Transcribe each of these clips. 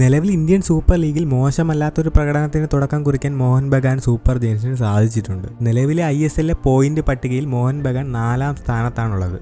നിലവിൽ Indian super ലീഗിൽ മോശമല്ലാത്തൊരു പ്രകടനത്തിന് തുടക്കം കുറിക്കാൻ മോഹൻ ബഗാൻ സൂപ്പർ ജയൻസിന് സാധിച്ചിട്ടുണ്ട്. നിലവിലെ ഐ എസ് എല്ലിലെ പോയിന്റ് പട്ടികയിൽ മോഹൻ ബഗാൻ നാലാം സ്ഥാനത്താണുള്ളത്.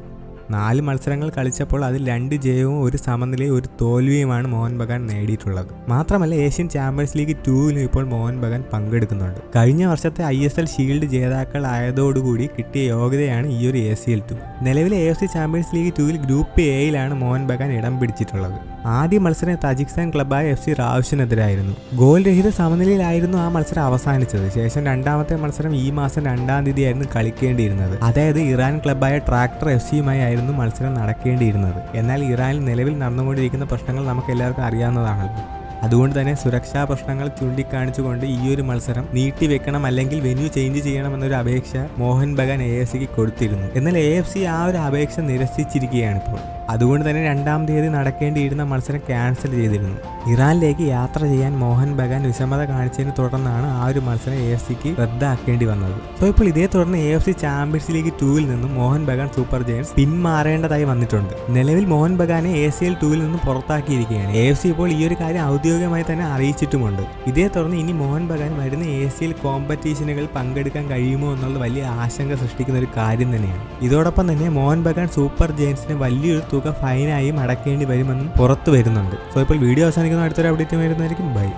നാല് മത്സരങ്ങൾ കളിച്ചപ്പോൾ അതിൽ രണ്ട് ജയവും ഒരു സമനിലയും ഒരു തോൽവിയുമാണ് മോഹൻ ബഗാൻ നേടിയിട്ടുള്ളത്. മാത്രമല്ല ഏഷ്യൻ ചാമ്പ്യൻസ് ലീഗ് ടൂവിലും ഇപ്പോൾ മോഹൻ ബഗാൻ പങ്കെടുക്കുന്നുണ്ട്. കഴിഞ്ഞ വർഷത്തെ ഐ എസ് എൽ ഷീൽഡ് ജേതാക്കളായതോടുകൂടി കിട്ടിയ യോഗ്യതയാണ് ഈ ഒരു എ സി എൽ ടു. നിലവിലെ A F C champions league ടൂവിൽ ഗ്രൂപ്പ് എയിലാണ് മോഹൻ ബഗാൻ ഇടം പിടിച്ചിട്ടുള്ളത്. ആദ്യ മത്സരം താജിക്സ്ഥാൻ ക്ലബായ എഫ് സി റാവുഷിനെതിരായിരുന്നു. ഗോൾ രഹിത സമനിലയിലായിരുന്നു ആ മത്സരം അവസാനിച്ചത്. ശേഷം രണ്ടാമത്തെ മത്സരം ഈ മാസം രണ്ടാം തീയതിയായിരുന്നു കളിക്കേണ്ടിയിരുന്നത്. അതായത് ഇറാൻ ക്ലബായ ട്രാക്ടർ എഫ് സിയുമായി ആയിരുന്നു മത്സരം നടക്കേണ്ടിയിരുന്നത്. എന്നാൽ ഇറാനിൽ നിലവിൽ നടന്നുകൊണ്ടിരിക്കുന്ന പ്രശ്നങ്ങൾ നമുക്ക് എല്ലാവർക്കും അറിയാവുന്നതാണല്ലോ. അതുകൊണ്ട് തന്നെ സുരക്ഷാ പ്രശ്നങ്ങൾ ചൂണ്ടിക്കാണിച്ചുകൊണ്ട് ഈ ഒരു മത്സരം നീട്ടിവെക്കണം അല്ലെങ്കിൽ വെന്യൂ ചേഞ്ച് ചെയ്യണം എന്നൊരു അപേക്ഷ മോഹൻ ബഗാൻ എ എഫ് സിക്ക് കൊടുത്തിരുന്നു. എന്നാൽ എ എഫ് സി ആ ഒരു അപേക്ഷ നിരസിച്ചിരിക്കുകയാണ് ഇപ്പോൾ അതുകൊണ്ട് തന്നെ രണ്ടാം തീയതി നടക്കേണ്ടിയിരുന്ന മത്സരം ക്യാൻസൽ ചെയ്തിരുന്നു. ഇറാനിലേക്ക് യാത്ര ചെയ്യാൻ മോഹൻ ബഗാൻ വിഷമത കാണിച്ചതിനെ തുടർന്നാണ് ആ ഒരു മത്സരം എ എഫ് സിക്ക് റദ്ദാക്കേണ്ടി വന്നത്. സോ ഇപ്പോൾ ഇതേ തുടർന്ന് A F C champions league ടൂവിൽ നിന്നും മോഹൻ ബഗാൻ സൂപ്പർ ജയൻസ് പിന്മാറേണ്ടതായി വന്നിട്ടുണ്ട്. നിലവിൽ മോഹൻ ബഗാനെ എ സി എൽ ടൂവിൽ നിന്നും പുറത്താക്കിയിരിക്കുകയാണ്. എ എഫ് സി ഇപ്പോൾ ഈ ഒരു കാര്യം ഔദ്യോഗികമായി തന്നെ അറിയിച്ചിട്ടുമുണ്ട്. ഇതേ തുടർന്ന് ഇനി മോഹൻ ബഗാൻ വരുന്ന എ സി എൽ കോമ്പറ്റീഷനുകൾ പങ്കെടുക്കാൻ കഴിയുമോ എന്നുള്ളത് വലിയ ആശങ്ക സൃഷ്ടിക്കുന്ന ഒരു കാര്യം തന്നെയാണ്. ഇതോടൊപ്പം തന്നെ മോഹൻ ബഗാൻ സൂപ്പർ ജെയിംസിന് വലിയൊരു തുക ഫൈനായും അടക്കേണ്ടി വരുമെന്നും പുറത്തു വരുന്നുണ്ട്. സോ ഇപ്പോൾ വീഡിയോ അവസാനിക്കുന്ന അടുത്തൊരു അപ്ഡേറ്റ് വരുന്നതായിരിക്കും. ബൈ.